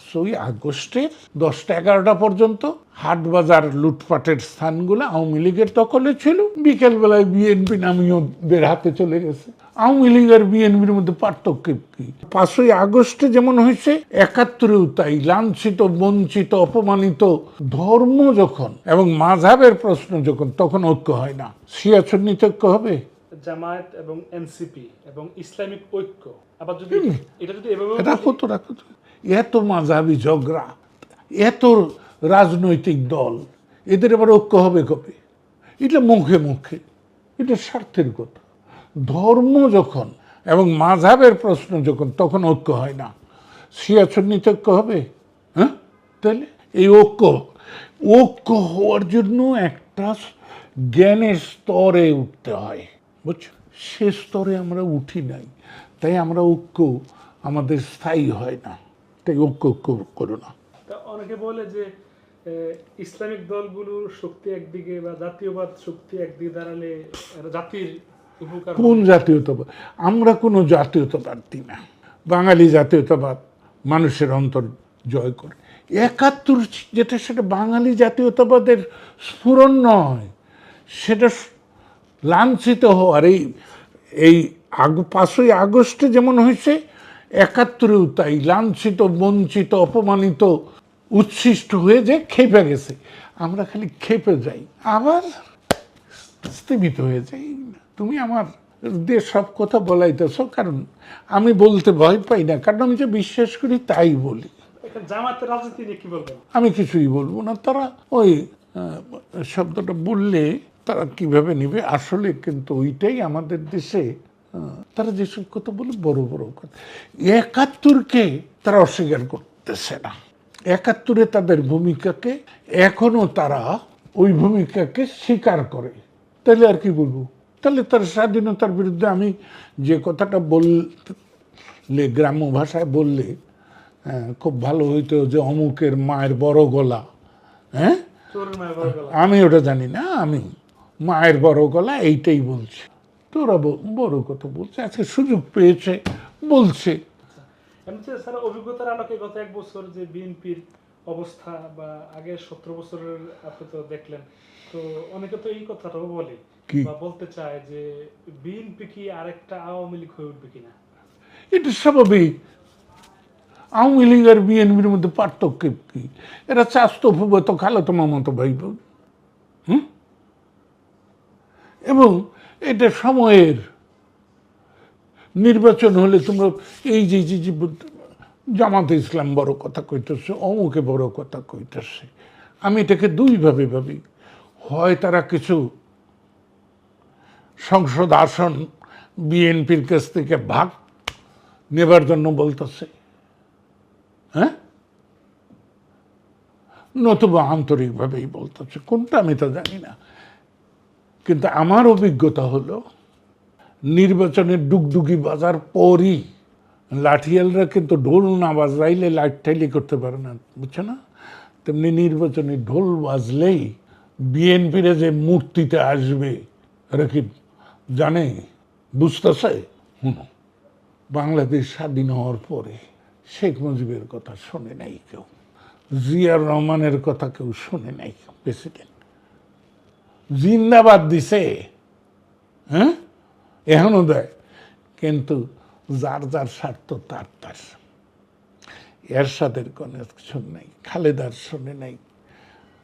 পাঁচই আগস্টের দশটা এগারোটা পর্যন্ত হাট বাজার লুটপাটের স্থানগুলো আওয়ামী লীগের দখলে ছিল। বিকেলবেলায় বিএনপি নামীয়দের হাতে চলে গেছে। আওয়ামী লীগ আর বিএনপির মধ্যে পার্থক্য কি? পাঁচই আগস্টে যেমন হয়েছে, একাত্তরেও তাই। লাঞ্ছিত, বঞ্চিত, অপমানিত ধর্ম যখন এবং মাঝাবের প্রশ্ন যখন, তখন ঐক্য হয় না। সিয়াচন্নিত ঐক্য হবে? জামায়াত এবং এনসিপি এবং ইসলামিক ঐক্য। আবার যদি এটা যদি এভাবে রাখো তো রাখো তো এত মাঝাবি ঝগড়া এত রাজনৈতিক দল এদের আবার ঐক্য হবে কবে? এটা মুখে মুখে এটা স্বার্থের কথা। ধর্ম যখন এবং মাঝাবের প্রশ্ন যখন তখন ঐক্য হয় না। সিয়াচন্নিত ঐক্য হবে হ্যাঁ? তাহলে এই ঐক্য ঐক্য হওয়ার জন্য একটা জ্ঞানের স্তরে উঠতে হয়। বুঝছ? সে স্তরে আমরা উঠি নাই। তাই আমরা ঐক্য আমাদের স্থায়ী হয় না। তাই ঐক্য ঐক্য করো না। তা অনেকে বলে যে ইসলামিক দলগুলোর শক্তি একদিকে বা জাতীয়বাদ শক্তি একদিকে দাঁড়ালে জাতির কোন জাতীয়তাবাদ? আমরা কোনো জাতীয়তাবাদ দিই না। বাঙালি জাতীয়তাবাদ মানুষের অন্তর জয় করে। একাত্তর যেটা সেটা বাঙালি জাতীয়তাবাদের স্ফুরণ নয় সেটা লাঞ্ছিত হওয়ার এই এই আগ পাঁচই আগস্টে যেমন হয়েছে একাত্তরেও তাই লাঞ্ছিত বঞ্চিত অপমানিত উচ্ছিষ্ট হয়ে যে খেপে গেছে। আমরা খালি খেপে যাই। আবার স্থিমিত হয়ে যাই। তুমি আমার দিয়ে সব কথা বলাইতেছ কারণ আমি বলতে ভয় পাই না কারণ আমি যে বিশ্বাস করি তাই বলি। আমি কিছুই বলব না। তারা ওই শব্দটা বললে তারা কীভাবে নিবে? আসলে কিন্তু ওইটাই আমাদের দেশে তারা যেসব কথা বলে বড় বড় কথা। একাত্তরকে তারা অস্বীকার করতেছে না। একাত্তরে তাদের ভূমিকাকে এখনও তারা ওই ভূমিকাকে স্বীকার করে। তাহলে আর কি বলব? তাহলে তার স্বাধীনতার বিরুদ্ধে আমি যে কথাটা বললে গ্রাম্য ভাষায় বললে হ্যাঁ, খুব ভালো হইতো যে অমুকের মায়ের বড় গলা হ্যাঁ? আমি ওটা জানি না আমি মায়ের বড় গলা এইটাই বলছি। তোরা বড় কথা বলছে আজকে সুযোগ পেয়েছে বলছে। স্যার অভিজ্ঞতার আলোকে গত এক বছর যে বিএনপির অবস্থা বা আগের সতেরো বছরের আপনি তো দেখলেন তো অনেকে তো এই কথাটাও বলে বা বলতে চায় যে বিএনপি কি আরেকটা আওয়ামী লীগ হয়ে উঠবে কিনা? এটা স্বাভাবিক। আওয়ামী লীগ আর বিএনপির মধ্যে পার্থক্য কি? এরা চাস্ত ফুবত খালাতো মামাতো ভাই বোন। হুম? এবং এটা সময়ের। নির্বাচন হলে তোমরা এই যে জামাতে ইসলাম বড় কথা কইতেছে, অমুকে বড় কথা কইতেছে। আমি এটাকে দুইভাবে ভাবি। হয় তারা কিছু সংসদ আসন বিএনপির কাছ থেকে ভাগ নেবার জন্য বলতেছে। হ্যাঁ? নতুবা আন্তরিকভাবেই বলতেছে। কোনটা আমি তো জানি না। কিন্তু আমার অভিজ্ঞতা হলো নির্বাচনের ডুগডুগি বাজার পরই লাঠিয়ালরা কিন্তু ঢোল না বাজাইলে লাইট ঠাইলি করতে পারে না, বুঝছ না? তেমনি নির্বাচনে ঢোল বাজলেই বিএনপিরা যে মূর্তিতে আসবে কি জানে? বুঝতেছে? হুনো বাংলাদেশ স্বাধীন হওয়ার পরে শেখ মুজিবের কথা শোনে নাই কেউ, জিয়ার রহমানের কথা কেউ শোনে নাই, প্রেসিডেন্ট। জিন্দাবাদ দিছে। হ্যাঁ? এখনও দেয়। কিন্তু যার যার স্বার্থ, তার তার। এরশাদের কোনো শোনে নাই, খালেদার শোনে নাই।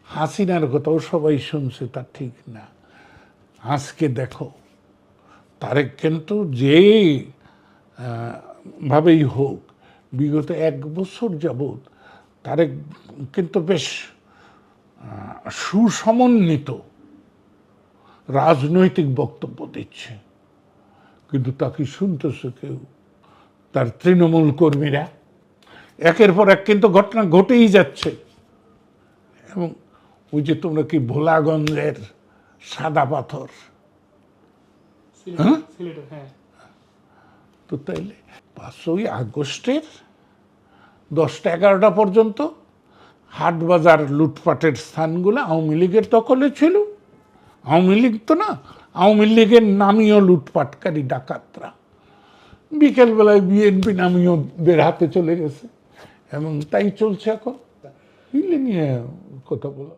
হাসিনার কথাও সবাই শুনছে, তা ঠিক না। আজকে দেখো, তারেক কিন্তু যে ভাবেই হোক, বিগত এক বছর যাবৎ তারেক কিন্তু বেশ সুসমন্বিত। রাজনৈতিক বক্তব্য দিচ্ছে। কিন্তু তা কি শুনতেছে কেউ? তার তৃণমূল কর্মীরা। একের পর এক কিন্তু ঘটনা ঘটেই যাচ্ছে। এবং ওই যে তোমরা কি ভোলাগঞ্জের সাদা পাথর? সিলেটের হ্যাঁ? তো তাইলে পাঁচই আগস্টের দশটা এগারোটা পর্যন্ত হাট বাজার লুটপাটের স্থানগুলো আওয়ামী লীগের দখলে ছিল। আওয়ামী লীগ তো না, আওয়ামী লীগের নামীয় লুটপাটকারী ডাকাতরা। বিকেলবেলায় বিএনপি নামীয় বের হাতে চলে গেছে, এবং তাই চলছে এখন। নিয়ে কথা বলা।